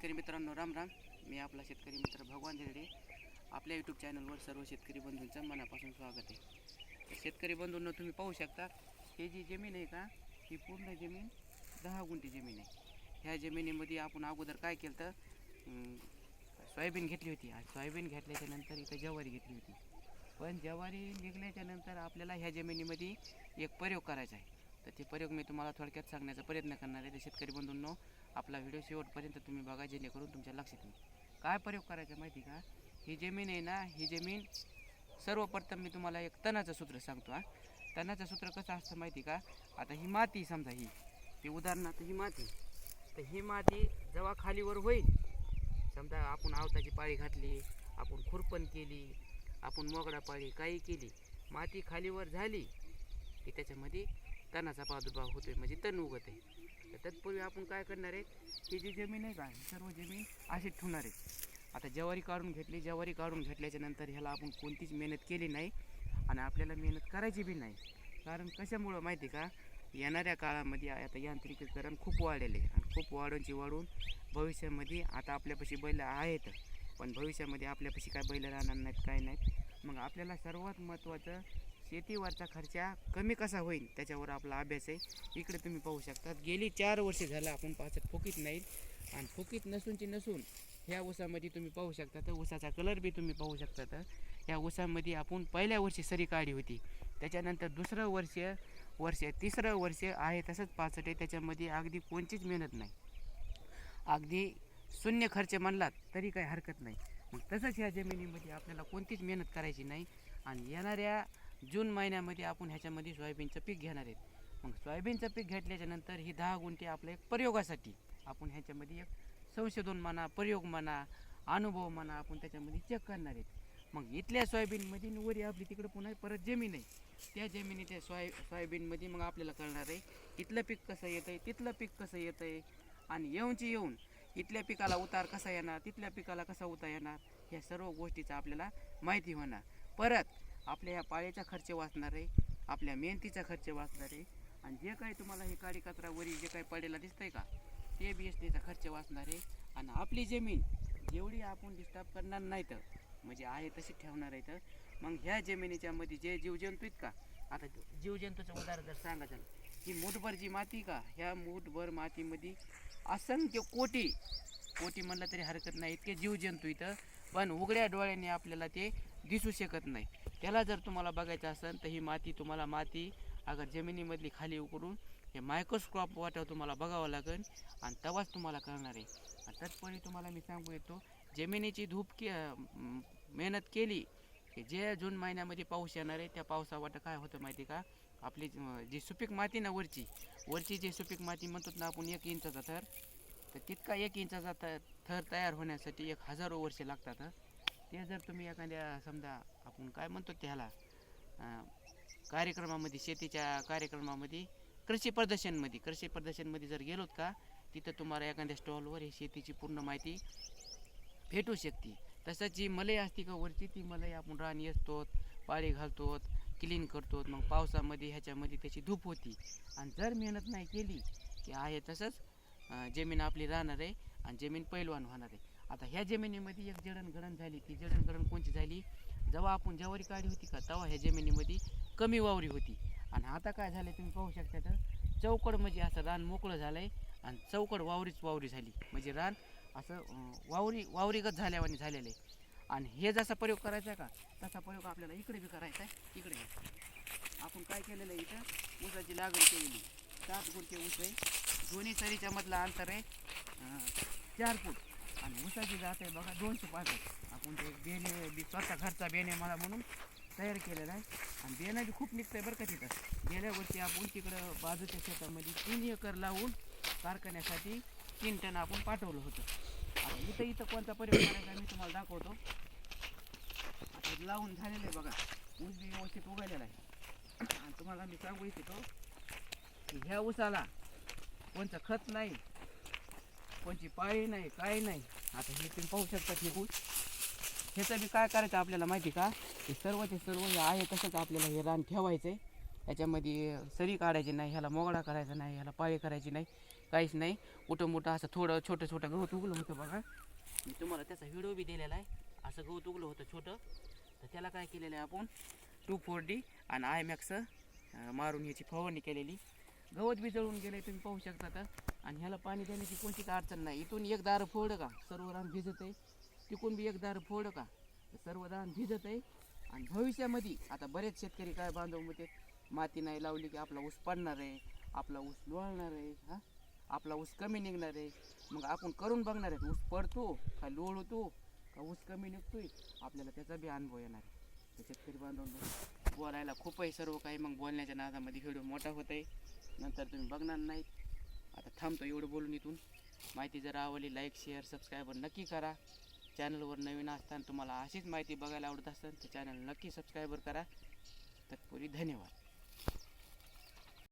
शेतकरी मित्रांनो राम राम. मी आपला शेतकरी मित्र भगवान झेडे. आपल्या यूट्यूब चॅनलवर सर्व शेतकरी बंधूंचं मनापासून स्वागत आहे. तर शेतकरी बंधूंना तुम्ही पाहू शकता हे जी जमीन आहे का ही पूर्ण जमीन दहा गुंठी जमीन आहे. ह्या जमिनीमध्ये आपण अगोदर काय केलं तर सोयाबीन घेतली होती. आणि सोयाबीन घेतल्याच्या नंतर इथं ज्वारी घेतली होती. पण ज्वारी निघल्याच्या नंतर आपल्याला ह्या जमिनीमध्ये एक प्रयोग करायचा आहे. तर ते प्रयोग मी तुम्हाला थोडक्यात सांगण्याचा प्रयत्न करणार आहे. तर शेतकरी बंधूंनो आपला व्हिडिओ शेवटपर्यंत तुम्ही बघा जेणेकरून तुमच्या लक्षात येईल. काय प्रयोग करायचा माहिती का? ही जमीन आहे ना ही जमीन सर्वप्रथम मी तुम्हाला एक तणाचं सूत्र सांगतो हा. तणाचं सूत्र कसं असतं माहिती का? आता ही माती समजा ही. ही उदाहरणार्थ ही माती तर ही माती जेव्हा खालीवर होईल समजा आपण आवताची पाळी घातली आपण खुरपण केली आपण मोगडा पाळी काही केली माती खालीवर झाली की त्याच्यामध्ये तणाचा प्रादुर्भाव होतोय म्हणजे तण उगत आहे तर तत्पूर्वी आपण काय करणार आहे ही जी जमीन आहे का ही सर्व जमीन अशीच ठेवणार आहे. आता ज्वारी काढून घेतली ज्वारी काढून घेतल्याच्या नंतर ह्याला आपण कोणतीच मेहनत केली नाही आणि आपल्याला मेहनत करायची बी नाही. कारण कशामुळं माहिती का? येणाऱ्या काळामध्ये आता यांत्रिकीकरण खूप वाढलेले आहे आणि खूप वाढूनची वाढून भविष्यामध्ये आता आपल्यापाशी बैल आहेत. पण भविष्यामध्ये आपल्यापाशी काय बैल राहणार नाहीत काय नाहीत. मग आपल्याला सर्वात महत्त्वाचं शेतीवरचा खर्च कमी कसा होईल त्याच्यावर आपला अभ्यास आहे. इकडे तुम्ही पाहू शकता गेली चार वर्षे झालं आपण पाहतात फुकीत नाही आणि फुकीत नसूनची नसून ह्या ऊसामध्ये तुम्ही पाहू शकता तर ऊसाचा कलर बी तुम्ही पाहू शकता तर ह्या ऊसामध्ये आपण पहिल्या वर्षी सरी काढली होती. त्याच्यानंतर दुसरं वर्ष वर्ष तिसरं वर्ष आहे तसंच पाचट आहे. त्याच्यामध्ये अगदी कोणतीच मेहनत नाही. अगदी शून्य खर्च म्हणलात तरी काही हरकत नाही. मग तसंच ह्या जमिनीमध्ये आपल्याला कोणतीच मेहनत करायची नाही. आणि येणाऱ्या जून महिन्यामध्ये आपण ह्याच्यामध्ये सोयाबीनचं पीक घेणार आहेत. मग सोयाबीनचं पीक घेतल्याच्यानंतर ही दहा गुंठे आपल्या एक प्रयोगासाठी आपण ह्याच्यामध्ये एक संशोधन म्हणा प्रयोग म्हणा अनुभव म्हणा आपण त्याच्यामध्ये चेक करणार आहेत. मग इथल्या सोयाबीनमध्ये वरी आपली तिकडं पुन्हा परत जमीन आहे. त्या जमिनीच्या सोया सोयाबीनमध्ये मग आपल्याला कळणार आहे इथलं पीक कसं येतं आहे तिथलं पीक कसं येतं आहे आणि येऊनची येऊन इथल्या पिकाला उतार कसा येणार तिथल्या पिकाला कसा उतार येणार ह्या सर्व गोष्टीचा आपल्याला माहिती होणार. परत आपल्या ह्या पाळीचा खर्च वाचणार आहे आपल्या मेहनतीचा खर्च वाचणार आहे. आणि जे काही तुम्हाला हे काडी कचरावरी जे काही पडेला दिसतंय का ते बी एस खर्च वाचणार आहे. आणि आपली जमीन जेवढी आपण डिस्टर्ब करणार नाही तर म्हणजे आहे तशी ठेवणार आहे तर मग ह्या जमिनीच्या मध्ये जे जीवजंतू आहेत का आता जीवजंतूचं उदाहरण जर सांगायचं झालं, की मूठभर जी माती का ह्या मूठभर मातीमध्ये असंख्य कोटी कोटी म्हणलं तरी हरकत नाही इतके जीवजंतू इथं पण उघड्या डोळ्याने आपल्याला ते दिसू शकत नाही. त्याला जर तुम्हाला बघायचं असेल तर ही माती तुम्हाला माती अगर जमिनीमधली खाली उकरून हे मायक्रोस्कॉप वाटा तुम्हाला बघावं लागेल आणि तवाच तुम्हाला कळणार आहे. आणि तत्पूर्वी तुम्हाला मी सांगू येतो जमिनीची धूप के मेहनत केली की जे जून महिन्यामध्ये पाऊस येणार आहे त्या पावसावाटं काय होतं माहिती का? आपली जी सुपीक माती ना वरची वरची जी सुपीक माती म्हणतो ना आपण एक इंचाचा थर तर तितका एक इंचाचा थर तयार होण्यासाठी एक हजारो वर्षे लागतात ते जर तुम्ही एखाद्या समजा आपण काय म्हणतो त्याला कार्यक्रमामध्ये शेतीच्या कार्यक्रमामध्ये कृषी प्रदर्शनमध्ये कृषी प्रदर्शनमध्ये जर गेलोत का तिथं तुम्हाला एखाद्या स्टॉलवर ही शेतीची पूर्ण माहिती भेटू शकते. तसंच जी मलई असते का वरची ती मलई आपण रान येतो पाळी घालतो क्लीन करतो मग पावसामध्ये ह्याच्यामध्ये त्याची धूप होती. आणि जर मेहनत नाही केली की आहे तसंच जमीन आपली राहणार आहे आणि जमीन पैलवान होणार आहे. आता ह्या जमिनीमध्ये एक जडणघडण झाली ती जडणघडण कोणची झाली? जेव्हा आपण ज्वारी काढली होती का तेव्हा ह्या जमिनीमध्ये कमी वावरी होती. आणि आता काय झालं तुम्ही पाहू शकता तर चौकड म्हणजे असं रान मोकळं झालं आहे आणि चौकड वावरीच वावरी झाली. म्हणजे रान असं वावरी वावरीगत झाल्यावानी झालेलं आहे. आणि हे जसा प्रयोग करायचा आहे का तसा प्रयोग आपल्याला इकडे बी करायचा आहे इकडे आपण काय केलेलं आहे इथं? ऊसाची लागण केलेली सात गुंठे ऊस आहे. दोन्ही सरीच्या मधला अंतर आहे चार फूट. आणि ऊसाची जात आहे बघा दोनशे पासष्ट आपण ते बेने बी स्वतः घरचा बेने मला म्हणून तयार केलेला आहे. आणि बेणं बी खूप निघतं आहे बरं का तिथं. गेल्या वर्षी आपण तिकडं बाजूच्या शेतामध्ये तीन एकर लावून कारखान्यासाठी तीन टन आपण पाठवलं होतं. आता इथं इथं कोणता प्रयोग करायचा मी तुम्हाला दाखवतो. आता लावून झालेलं आहे बघा. ऊस बी व्यवस्थित उगायलेला आहे. आणि तुम्हाला मी सांगू इच्छितो की ह्या ऊसाला कोणतं खत नाही कोणची पाळी नाही काय नाही. आता हे तुम्ही पाहू शकता हे ऊस ह्याचं बी काय करायचं आपल्याला माहिती का? हे सर्वचे सर्व हे आहे तसंच आपल्याला हे रान ठेवायचं आहे याच्यामध्ये सरी काढायची नाही ह्याला मोगडा करायचा नाही ह्याला पाळी करायची नाही काहीच नाही. कुठं मोठं असं थोडं छोटं छोटं गवत उगलं होतं बघा. मी तुम्हाला त्याचा व्हिडिओ बी दिलेला आहे. असं गवत उगलं होतं छोटं. तर त्याला काय केलेलं आहे आपण? टू फोर डी आणि आय मॅक्स मारून ह्याची फवारणी केलेली. गवत बी जळून गेले तुम्ही पाहू शकता तर. आणि ह्याला पाणी देण्याची कोणती कोणतीच अडचण नाही. इथून एक दार फोड का? सर्व रान भिजत आहे. तिकून बी एक दार फोड का? सर्व रान भिजत आहे. आणि भविष्यामध्ये आता बरेच शेतकरी काय बांधव म्हणते माती नाही लावली की आपला ऊस पडणार आहे आपला ऊस लोळणार आहे हा? आपला ऊस कमी निघणार आहे. मग आपण करून बघणार आहे ऊस पडतो का लोळतो का ऊस कमी निघतोय? आपल्याला त्याचा बी अनुभव येणार आहे. शेतकरी बांधव बोलायला खूप आहे सर्व काही. मग बोलण्याच्या नादामध्ये व्हिडिओ मोठा होत आहे. नंतर तुम्ही बघणार नाहीत. आता थांबतो एवढं बोलून इथून. माहिती जर आवडली लाईक शेअर सबस्क्राईबर नक्की करा. चॅनलवर नवीन असताना तुम्हाला अशीच माहिती बघायला आवडत असेल तर चॅनल नक्की सबस्क्राईबर करा. तत्पूर्वी धन्यवाद.